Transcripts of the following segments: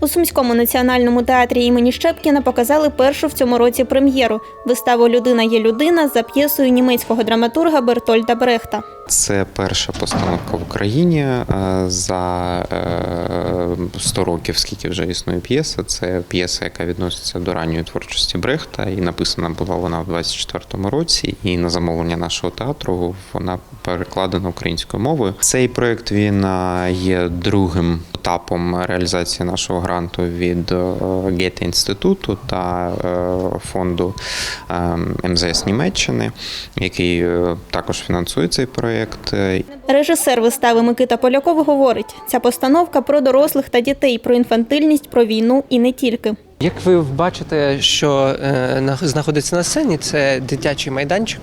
У Сумському національному театрі імені Щепкіна показали першу в цьому році прем'єру виставу Людина є людина за п'єсою німецького драматурга Бертольда Брехта. Це перша постановка в Україні е, за е, 100 років, скільки вже існує п'єса. Це п'єса, яка відноситься до ранньої творчості Брехта, і написана була вона в 24-му році. І на замовлення нашого театру вона перекладена українською мовою. Цей проект він е, є другим етапом реалізації нашого гранту від е, Гете інституту та е, фонду е, МЗС Німеччини, який е, також фінансує цей проект. Е, Режисер вистави Микита Поляков говорить: ця постановка про дорослих та дітей, про інфантильність, про війну і не тільки. Як ви бачите, що на- знаходиться на сцені, це дитячий майданчик.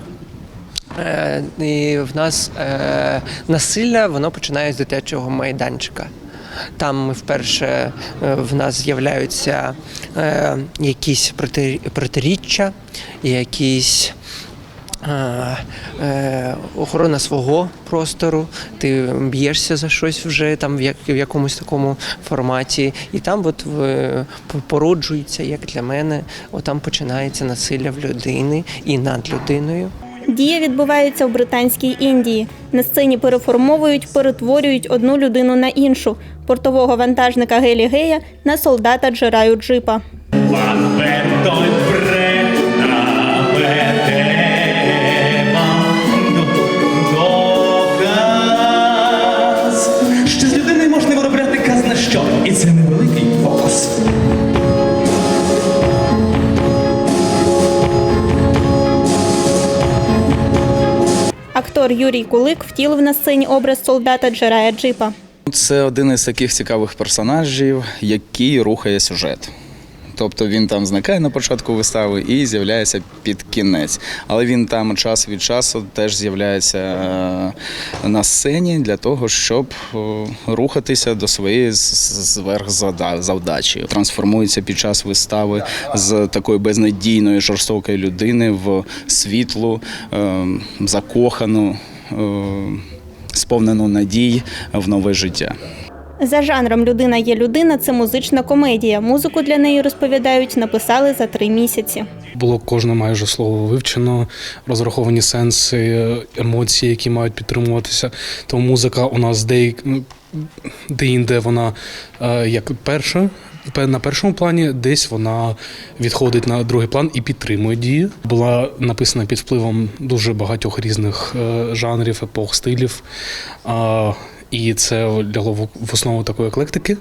І в нас насилля воно починає з дитячого майданчика. Там вперше е, в нас з'являються е, якісь протиріччя, якісь е, охорона свого простору, ти б'єшся за щось вже там в, як, в якомусь такому форматі, і там от породжується, як для мене, от там починається насилля в людини і над людиною. Дія відбувається в Британській Індії. На сцені переформовують, перетворюють одну людину на іншу портового вантажника Гелі Гея на солдата Джераю Джипа. Актор Юрій Кулик втілив на сцені образ солдата Джерая Джипа. Це один із таких цікавих персонажів, який рухає сюжет. Тобто він там зникає на початку вистави і з'являється під кінець. Але він там час від часу теж з'являється е, на сцені для того, щоб е, рухатися до своєї сверхзавдачі. Трансформується під час вистави з такої безнадійної жорстокої людини в світлу, е, закохану. Сповнену надій в нове життя. За жанром Людина є людина це музична комедія. Музику для неї розповідають, написали за три місяці. Було кожне майже слово вивчено, розраховані сенси, емоції, які мають підтримуватися. Тому музика у нас де, де-інде вона е, як перша. На першому плані десь вона відходить на другий план і підтримує дію. Була написана під впливом дуже багатьох різних е, жанрів, епох, стилів. І це лягло в основу такої еклектики,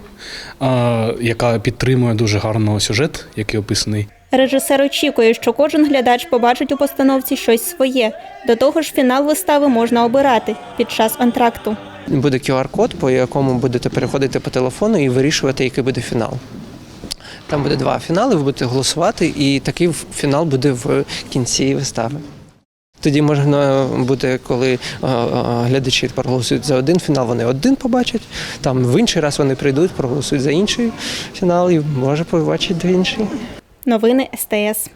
яка підтримує дуже гарно сюжет, який описаний. Режисер очікує, що кожен глядач побачить у постановці щось своє. До того ж, фінал вистави можна обирати під час антракту. Буде QR-код, по якому будете переходити по телефону і вирішувати, який буде фінал. Там буде два фінали, ви будете голосувати, і такий фінал буде в кінці вистави. Тоді можна буде, коли е, е, глядачі проголосують за один фінал, вони один побачать. Там в інший раз вони прийдуть, проголосують за інший фінал і може побачити інший. Новини СТС.